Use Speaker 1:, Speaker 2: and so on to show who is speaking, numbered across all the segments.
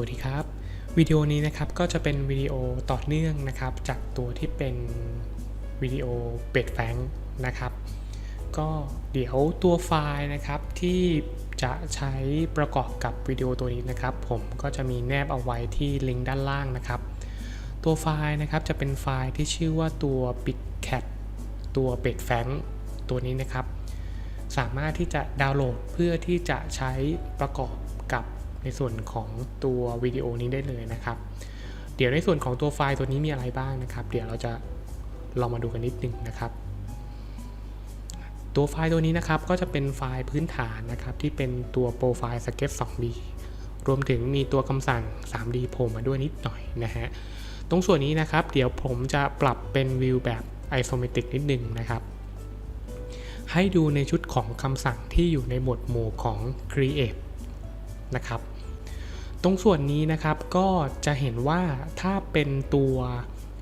Speaker 1: วัสดีครับ วิดีโอนี้นะครับก็จะเป็นวิดีโอต่อเนื่องนะครับ จากตัวที่เป็นวิดีโอเป็ดแฟงนะครับ ก็เดี๋ยวตัวไฟล์นะครับที่จะใช้ประกอบกับวิดีโอตัวนี้นะครับ ผมก็จะมีแนบเอาไว้ที่ลิงก์ด้านล่างนะครับ ตัวไฟล์นะครับจะเป็นไฟล์ที่ชื่อว่าตัว Big Cat ตัวเป็ดแฟงตัวนี้นะครับ สามารถที่จะดาวน์โหลดเพื่อที่จะใช้ประกอบ ในส่วนของตัววิดีโอนี้ได้เลยนะครับ เดี๋ยวในส่วนของตัวไฟล์ตัวนี้มีอะไรบ้างนะครับ เดี๋ยวเราจะลองมาดูกันนิดนึงนะครับ ตัวไฟล์ตัวนี้นะครับก็จะเป็นไฟล์พื้นฐานนะครับ ที่เป็นตัวโปรไฟล์ Sketch 2D รวมถึงมีตัวคำสั่ง 3D โผล่มาด้วยนิดหน่อยนะฮะตรงส่วนนี้นะครับ เดี๋ยวผมจะปรับเป็นวิวแบบ isometric นิดนึงนะครับ ให้ดูในชุดของคำสั่งที่อยู่ในหมวดหมู่ของ create นะครับ ตรงส่วนนี้นะครับก็จะเห็นว่าถ้าเป็นตัว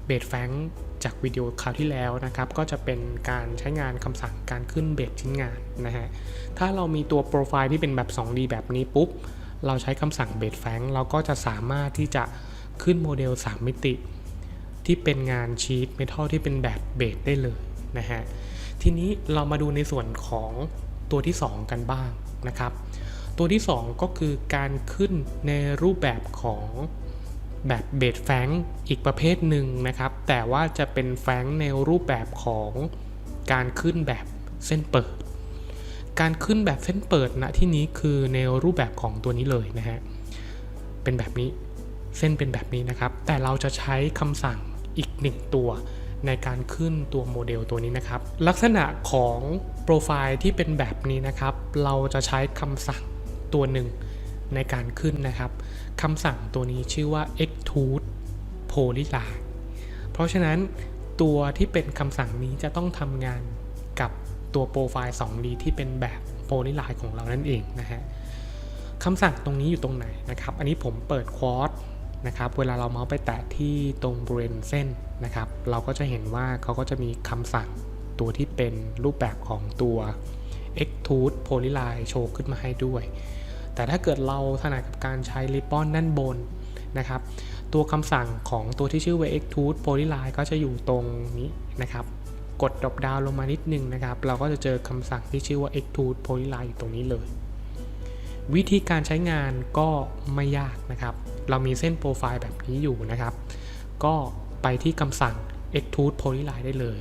Speaker 1: เบดแฟงจากวิดีโอคราวที่แล้วนะครับ ก็จะเป็นการใช้งานคำสั่งการขึ้นเบดชิ้นงานนะฮะถ้าเรามีตัวโปรไฟล์ที่เป็นแบบ 2D แบบนี้ปุ๊บ เราใช้คำสั่งเบดแฟงเราก็จะสามารถที่จะขึ้นโมเดล 3 มิติ ที่เป็นงานชีตเมทัลที่เป็นแบบเบดได้เลยนะฮะทีนี้เรามาดูในส่วนของตัวที่ 2 กันบ้างนะครับ ตัวที่ 2 ก็คือการขึ้นในรูปแบบของแบบเบดแฟงอีกประเภทหนึ่งนะครับ แต่ว่าจะเป็นแฟงในรูปแบบของการขึ้นแบบเส้นเปิด การขึ้นแบบเส้นเปิดณที่นี้คือในรูปแบบของตัวนี้เลยนะฮะ เป็นแบบนี้ เส้นเป็นแบบนี้นะครับ แต่เราจะใช้คำสั่งอีกหนึ่งตัวในการขึ้นตัวโมเดลตัวนี้นะครับ ลักษณะของโปรไฟล์ที่เป็นแบบนี้นะครับ เราจะใช้คำสั่ง ตัวหนึ่งในการขึ้นนะครับคำสั่งตัวนี้ชื่อว่า extrude polyline เพราะฉะนั้นตัวที่เป็นคำสั่งนี้จะต้องทำงานกับตัวโปรไฟล์ 2D ที่เป็นแบบ polyline ของเรานั่นเองนะฮะคำสั่งตรงนี้อยู่ตรงไหนนะครับ อันนี้ผมเปิดควอ d นะครับ เวลาเราเมาส์ไปแตะที่ตรงบริเวณเส้นนะครับ เราก็จะเห็นว่าเขาก็จะมีคำสั่งตัวที่เป็นรูปแบบของตัว extrude polyline โชว์ขึ้นมาให้ด้วย แต่ถ้าเกิดเราถนัดกับการใช้ริบบอนด้านบนนะครับ ตัวคำสั่งของตัวที่ชื่อว่า extrude polyline ก็จะอยู่ตรงนี้นะครับ กด drop down ลงมานิดนึงนะครับ เราก็จะเจอคำสั่งที่ชื่อว่า extrude polyline อยู่ตรงนี้เลย วิธีการใช้งานก็ไม่ยากนะครับ เรามีเส้นโปรไฟล์แบบนี้อยู่นะครับ ก็ไปที่คำสั่ง extrude polyline ได้เลย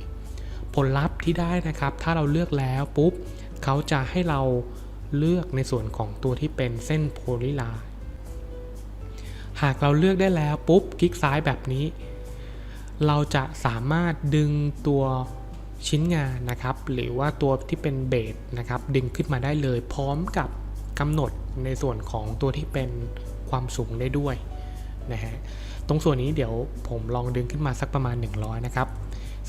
Speaker 1: ผลลัพธ์ที่ได้นะครับ ถ้าเราเลือกแล้วปุ๊บเขาจะให้เรา เลือกในส่วนของตัวที่เป็นเส้นโพลีไลน์หากเราเลือกได้แล้วปุ๊บคลิกซ้ายแบบนี้ เราจะสามารถดึงตัวชิ้นงานนะครับ หรือว่าตัวที่เป็นเบสนะครับ ดึงขึ้นมาได้เลย พร้อมกับกำหนดในส่วนของตัวที่เป็นความสูงได้ด้วยนะฮะตรงส่วนนี้เดี๋ยวผมลองดึงขึ้นมาสักประมาณ 100 นะครับ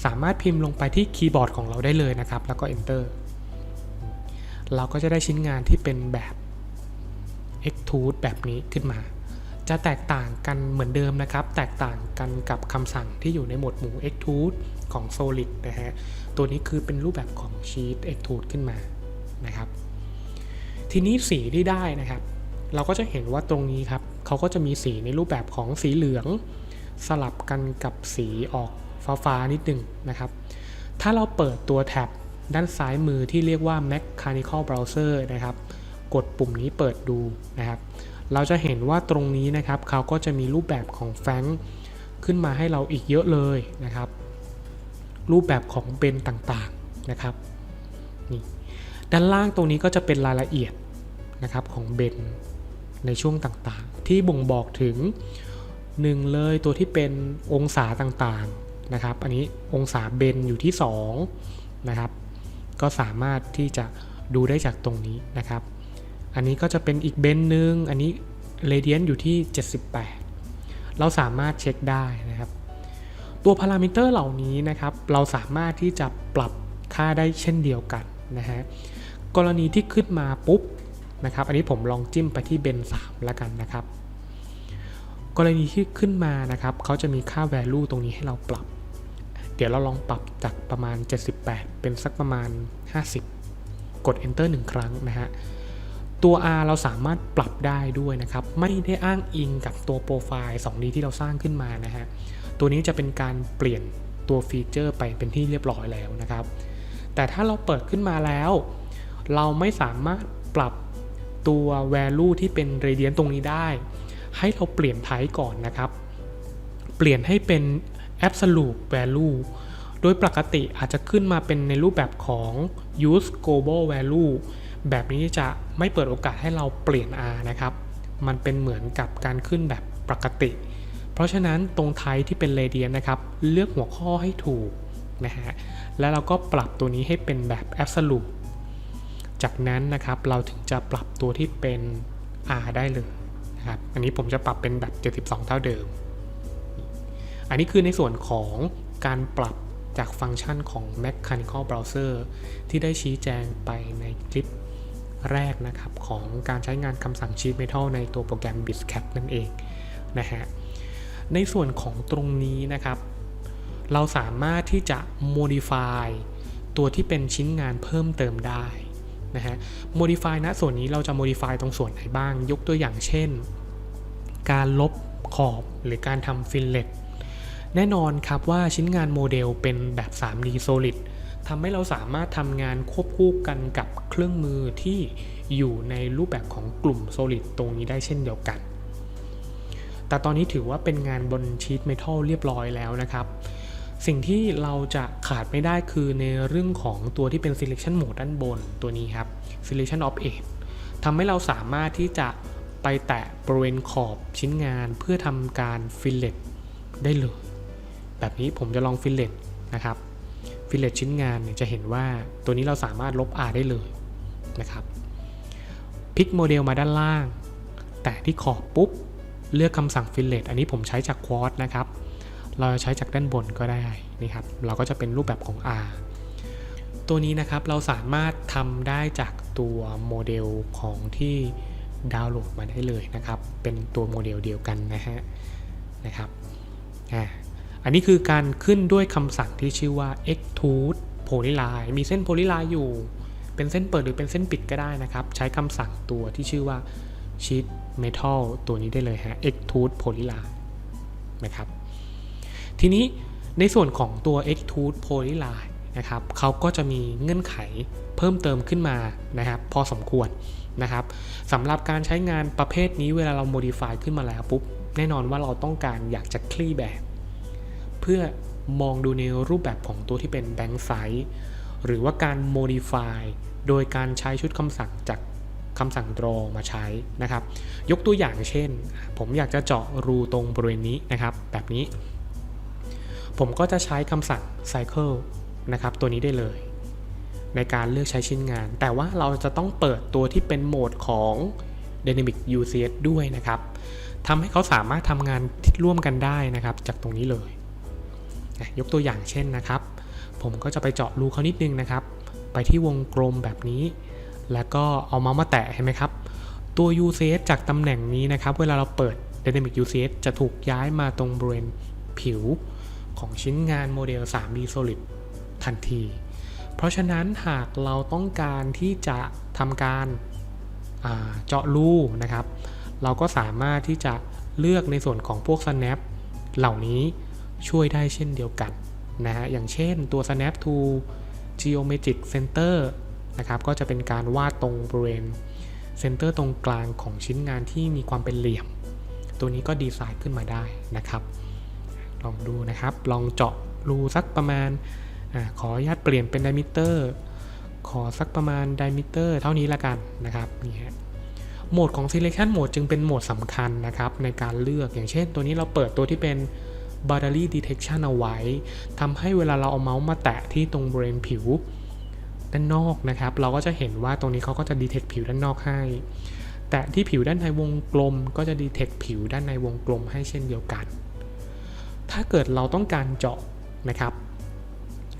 Speaker 1: สามารถพิมพ์ลงไปที่คีย์บอร์ดของเราได้เลยนะครับ แล้วก็ enter เราก็จะได้ชิ้นงานที่เป็นแบบ extrude แบบนี้ขึ้นมา จะแตกต่างกันเหมือนเดิมนะครับ แตกต่างกันกับคำสั่งที่อยู่ในหมวดหมู่ extrude ของ solid นะฮะ ตัวนี้คือเป็นรูปแบบของ sheet extrude ขึ้นมานะครับ ทีนี้สีที่ได้นะครับ เราก็จะเห็นว่าตรงนี้ครับเขาก็จะมีสีในรูปแบบของสีเหลือง สลับกันกับสีออกฟ้าๆนิดนึงนะครับ ถ้าเราเปิดตัวแท็บ ด้านซ้ายมือที่เรียกว่า Mechanical Browser นะครับ กดปุ่มนี้เปิดดูนะครับ เราจะเห็นว่าตรงนี้นะครับ เขาก็จะมีรูปแบบของแฟงขึ้นมาให้เราอีกเยอะเลยนะครับ รูปแบบของเบนต่างๆนะครับนี่ด้านล่างตรงนี้ก็จะเป็นรายละเอียดนะครับของเบนในช่วงต่างๆ ที่บ่งบอกถึงหนึ่งเลยตัวที่เป็นองศาต่างๆนะครับ อันนี้องศาเบนอยู่ที่ 2 นะครับ ก็สามารถที่จะดูได้จากตรงนี้นะครับ อันนี้ก็จะเป็นอีกเบนหนึ่งอันนี้เรเดียนอยู่ที่ 78 เราสามารถเช็คได้นะครับ ตัวพารามิเตอร์เหล่านี้นะครับ เราสามารถที่จะปรับค่าได้เช่นเดียวกันนะฮะ กรณีที่ขึ้นมาปุ๊บนะครับ อันนี้ผมลองจิ้มไปที่เบน3แล้วกันนะครับ กรณีที่ขึ้นมานะครับ เขาจะมีค่า value ตรงนี้ให้เราปรับ เดี๋ยวเราลองปรับจากประมาณ 78 เป็นสักประมาณ 50 กด enter 1 ครั้งนะฮะ ตัว R เราสามารถปรับได้ด้วยนะครับ ไม่ได้อ้างอิงกับตัวโปรไฟล์ 2D ที่เราสร้างขึ้นมานะฮะ ตัวนี้จะเป็นการเปลี่ยนตัวฟีเจอร์ไปเป็นที่เรียบร้อยแล้วนะครับ แต่ถ้าเราเปิดขึ้นมาแล้ว เราไม่สามารถปรับตัว value ที่เป็น radian ตรงนี้ได้ ให้เราเปลี่ยน type ก่อนนะครับ เปลี่ยนให้เป็น absolute value โดยปกติอาจจะขึ้นมาเป็นในรูปแบบของ use global value แบบนี้จะไม่เปิดโอกาสให้เราเปลี่ยน R นะครับ มันเป็นเหมือนกับการขึ้นแบบปกติ เพราะฉะนั้นตรงไทยที่เป็น radian นะครับ เลือกหัวข้อให้ถูกนะฮะ แล้วเราก็ปรับตัวนี้ให้เป็นแบบ absolute จากนั้นนะครับเราถึงจะปรับตัวที่เป็น R ได้เลยนะครับ อันนี้ผมจะปรับเป็นแบบ 72 เท่าเดิม อันนี้คือในส่วนของการปรับจากฟังก์ชันของ Mechanical Browser ที่ได้ชี้แจงไปในคลิปแรกนะครับ ของการใช้งานคำสั่ง Sheet Metal ในตัวโปรแกรม BitCap นั่นเองนะฮะ ในส่วนของตรงนี้นะครับ เราสามารถที่จะ modify ตัวที่เป็นชิ้นงานเพิ่มเติมได้นะฮะ modify ณส่วนนี้เราจะ modify ตรงส่วนไหนบ้าง ยกตัวอย่างเช่น การลบขอบหรือการทำฟิลเลต แน่นอนครับว่าชิ้นงานโมเดลเป็นแบบ 3D Solid ทำให้เราสามารถทำงานควบคู่กันกับเครื่องมือที่อยู่ในรูปแบบของกลุ่ม Solid ตรงนี้ได้เช่นเดียวกัน แต่ตอนนี้ถือว่าเป็นงานบนชีตเมทัลเรียบร้อยแล้วนะครับ สิ่งที่เราจะขาดไม่ได้คือในเรื่องของตัวที่เป็น selection mode ด้านบนตัวนี้ครับ selection of edge ทำให้เราสามารถที่จะไปแตะบริเวณขอบชิ้นงานเพื่อทำการ fillet ได้เลย แบบนี้ผมจะลอง fillet นะครับ fillet ชิ้นงานเนี่ยจะเห็นว่าตัวนี้เราสามารถลบ R ได้เลยนะครับพลิกโมเดลมาด้านล่าง แตะที่ขอบปุ๊บ เลือกคำสั่ง fillet อันนี้ผมใช้จาก Quad นะครับ เราใช้จากด้านบนก็ได้นี่ครับเราก็จะเป็นรูปแบบของ R ตัวนี้นะครับเราสามารถทำได้จากตัวโมเดลของที่ดาวน์โหลดมาได้เลยนะครับ เป็นตัวโมเดลเดียวกันนะฮะนะครับอ่า อันนี้คือการขึ้นด้วยคำสั่งที่ชื่อว่า extrude polyline มีเส้น polyline อยู่ เป็นเส้นเปิดหรือเป็นเส้นปิดก็ได้นะครับ ใช้คำสั่งตัวที่ชื่อว่า sheet metal ตัวนี้ได้เลยฮะ extrude polyline นะครับ ทีนี้ในส่วนของตัว extrude polyline นะครับเขาก็จะมีเงื่อนไขเพิ่มเติมขึ้นมานะครับ พอสมควรนะครับสำหรับการใช้งานประเภทนี้เวลาเรา modify ขึ้นมาแล้วปุ๊บ แน่นอนว่าเราต้องการอยากจะคลี่แบบ เพื่อมองดูในรูปแบบของตัวที่เป็น bank size หรือว่าการ modify โดยการใช้ชุดคำสั่งจากคำสั่ง draw มาใช้นะครับ ยกตัวอย่างเช่น ผมอยากจะเจาะรูตรงบริเวณนี้นะครับ แบบนี้ ผมก็จะใช้คำสั่ง cycle นะครับ ตัวนี้ได้เลย ในการเลือกใช้ชิ้นงาน แต่ว่าเราจะต้องเปิดตัวที่เป็นโหมดของ Dynamic UCS ด้วยนะครับทำให้เขาสามารถทำงานร่วมกันได้นะครับ จากตรงนี้เลย ยกตัวอย่างเช่นนะครับ ผมก็จะไปเจาะรูเขานิดนึงนะครับ ไปที่วงกลมแบบนี้ แล้วก็เอาเมาส์มาแตะเห็นไหมครับ ตัว UCS จากตำแหน่งนี้นะครับ เวลาเราเปิด Dynamic UCS จะถูกย้ายมาตรงบริเวณผิวของชิ้นงานโมเดล 3D Solid ทันที เพราะฉะนั้นหากเราต้องการที่จะทำการเจาะรูนะครับ เราก็สามารถที่จะเลือกในส่วนของพวก snap เหล่านี้ ช่วยได้เช่นเดียวกันนะฮะอย่างเช่นตัว snap to geometric center นะครับก็จะเป็นการวาดตรงบริเวณเซนเตอร์ตรงกลางของชิ้นงานที่มีความเป็นเหลี่ยม ตัวนี้ก็ดีไซน์ขึ้นมาได้นะครับ ลองดูนะครับ ลองเจาะรูสักประมาณอขออนุญาตเปลี่ยนเป็นไดมิเตอร์ ขอสักประมาณไดมิเตอร์เท่านี้ละกันนะครับนี่ฮะโหมดของ selection mode จึงเป็นโหมดสำคัญนะครับในการเลือกอย่างเช่น ตัวนี้เราเปิดตัวที่เป็น boundary detection เอาไว้ทำให้เวลาเราเอาเมาส์มาแตะที่ตรงบริเวณผิวด้านนอกนะครับ เราก็จะเห็นว่าตรงนี้เขาก็จะ detect ผิวด้านนอกให้ แตะที่ผิวด้านในวงกลมก็จะ detect ผิวด้านในวงกลมให้เช่นเดียวกัน ถ้าเกิดเราต้องการเจาะนะครับ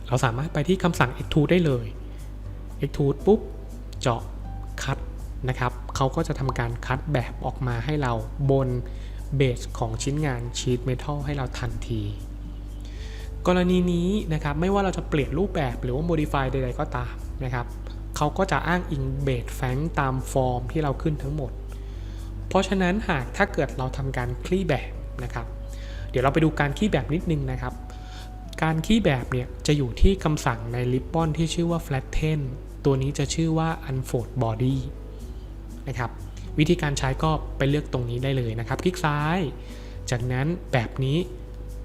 Speaker 1: เราสามารถไปที่คำสั่ง extrude ได้เลย extrude ปุ๊บ เจาะ cut นะครับเขาก็จะทำการคัดแบบออกมาให้เราบน เบสของชิ้นงานชีตเมทัลให้เราทันที กรณีนี้นะครับไม่ว่าเราจะเปลี่ยนรูปแบบหรือว่า modify ใดๆก็ตามนะครับเขาก็จะอ้างอิงเบสแฟงตามฟอร์มที่เราขึ้นทั้งหมด เพราะฉะนั้นหากถ้าเกิดเราทำการคลี่แบบนะครับ เดี๋ยวเราไปดูการคลี่แบบนิดนึงนะครับ การคลี่แบบเนี่ยจะอยู่ที่คำสั่งใน Ribbon ที่ชื่อว่า flatten ตัวนี้จะชื่อว่า unfold body นะครับ วิธีการใช้ก็ไปเลือกตรงนี้ได้เลยนะครับ คลิกซ้าย จากนั้นแบบนี้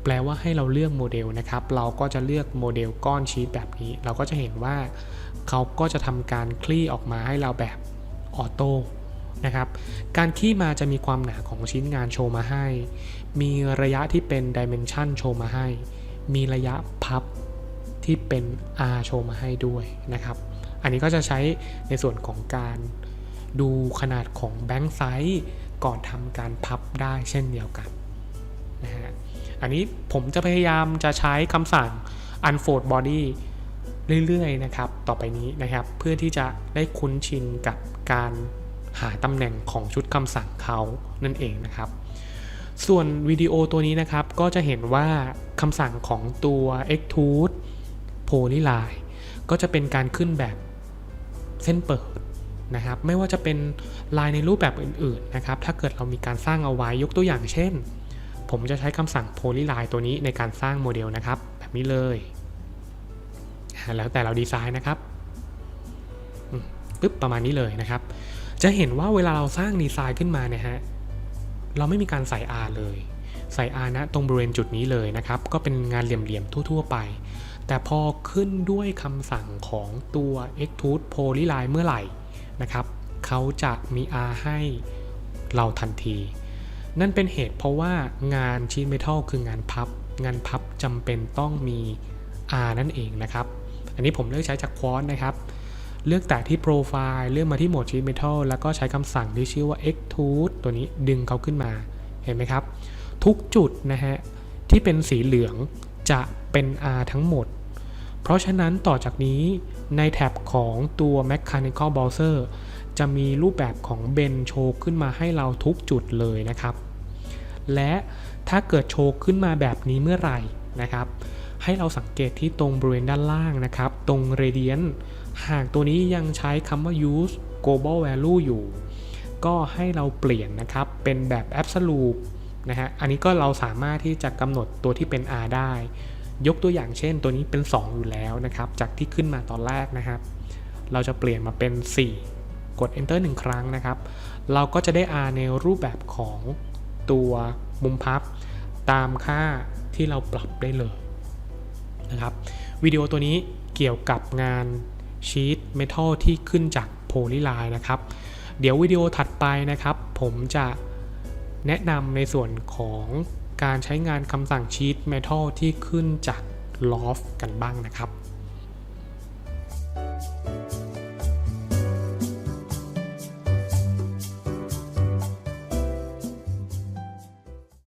Speaker 1: แปลว่าให้เราเลือกโมเดลนะครับ เราก็จะเลือกโมเดลก้อนชีตแบบนี้ เราก็จะเห็นว่าเขาก็จะทำการคลี่ออกมาให้เราแบบออโต้นะครับ การคลี่มาจะมีความหนาของชิ้นงานโชว์มาให้ มีระยะที่เป็นดิเมนชันโชว์มาให้ มีระยะพับที่เป็น R โชว์มาให้ด้วยนะครับ อันนี้ก็จะใช้ในส่วนของการ ดูขนาดของแบงค์ไซส์ก่อนทำการพับได้เช่นเดียวกันนะฮะอันนี้ผมจะพยายามจะใช้คำสั่ง unfold body เรื่อยๆนะครับ ต่อไปนี้นะครับ เพื่อที่จะได้คุ้นชินกับการหาตำแหน่งของชุดคำสั่งเขานั่นเองนะครับ ส่วนวิดีโอตัวนี้นะครับ ก็จะเห็นว่าคำสั่งของตัว extrude polyline ก็จะเป็นการขึ้นแบบเส้นเปิด นะครับ ไม่ว่าจะเป็นลายในรูปแบบอื่นๆนะครับ ถ้าเกิดเรามีการสร้างเอาไว้ยกตัวอย่างเช่น ผมจะใช้คำสั่ง polyline ตัวนี้ในการสร้างโมเดลนะครับ แบบนี้เลย แล้วแต่เราดีไซน์นะครับปึ๊บประมาณนี้เลยนะครับ จะเห็นว่าเวลาเราสร้างดีไซน์ขึ้นมาเนี่ยฮะ เราไม่มีการใส่ R เลย ใส่ R นะตรงบริเวณจุดนี้เลยนะครับ ก็เป็นงานเหลี่ยมๆทั่ว ๆ ไป แต่พอขึ้นด้วยคำสั่งของตัว extrude polyline เมื่อไหร่ นะครับเขาจะมี R ให้เราทันที นั่นเป็นเหตุเพราะว่างานชีทเมทัลคืองานพับ งานพับจำเป็นต้องมี R นั่นเองนะครับ อันนี้ผมเลือกใช้จากควอนนะครับ เลือกแต่ที่โปรไฟล์เลือกมาที่โหมด Sheet Metal แล้วก็ใช้คำสั่งที่ชื่อว่า extrude ตัวนี้ดึงเขาขึ้นมา เห็นไหมครับ ทุกจุดนะฮะที่เป็นสีเหลืองจะเป็น R ทั้งหมด เพราะฉะนั้นต่อจากนี้ในแท็บของตัว Mechanical Browser จะมีรูปแบบของเบนโชว์ขึ้นมาให้เราทุกจุดเลยนะครับ และถ้าเกิดโชว์ขึ้นมาแบบนี้เมื่อไหร่นะครับ ให้เราสังเกตที่ตรงบริเวณด้านล่างนะครับ ตรง Radiant หากตัวนี้ยังใช้คำว่า use global value อยู่ ก็ให้เราเปลี่ยนนะครับ เป็นแบบ absolute นะฮะ อันนี้ก็เราสามารถที่จะกำหนดตัวที่เป็น R ได้ ยกตัวอย่างเช่น ตัวนี้เป็น 2 อยู่แล้วนะครับ จากที่ขึ้นมาตอนแรกนะครับ เราจะเปลี่ยนมาเป็น 4 กด enter 1 ครั้งนะครับ เราก็จะได้ R ในรูปแบบของตัวมุมพับ ตามค่าที่เราปรับได้เลยนะครับ วิดีโอตัวนี้เกี่ยวกับงานชีตเมทัลที่ขึ้นจากโพลีไลน์นะครับ เดี๋ยววิดีโอถัดไปนะครับ ผมจะแนะนำในส่วนของ การใช้งานคำสั่งชีตเมทัลที่ขึ้นจากลอฟกันบ้างนะครับ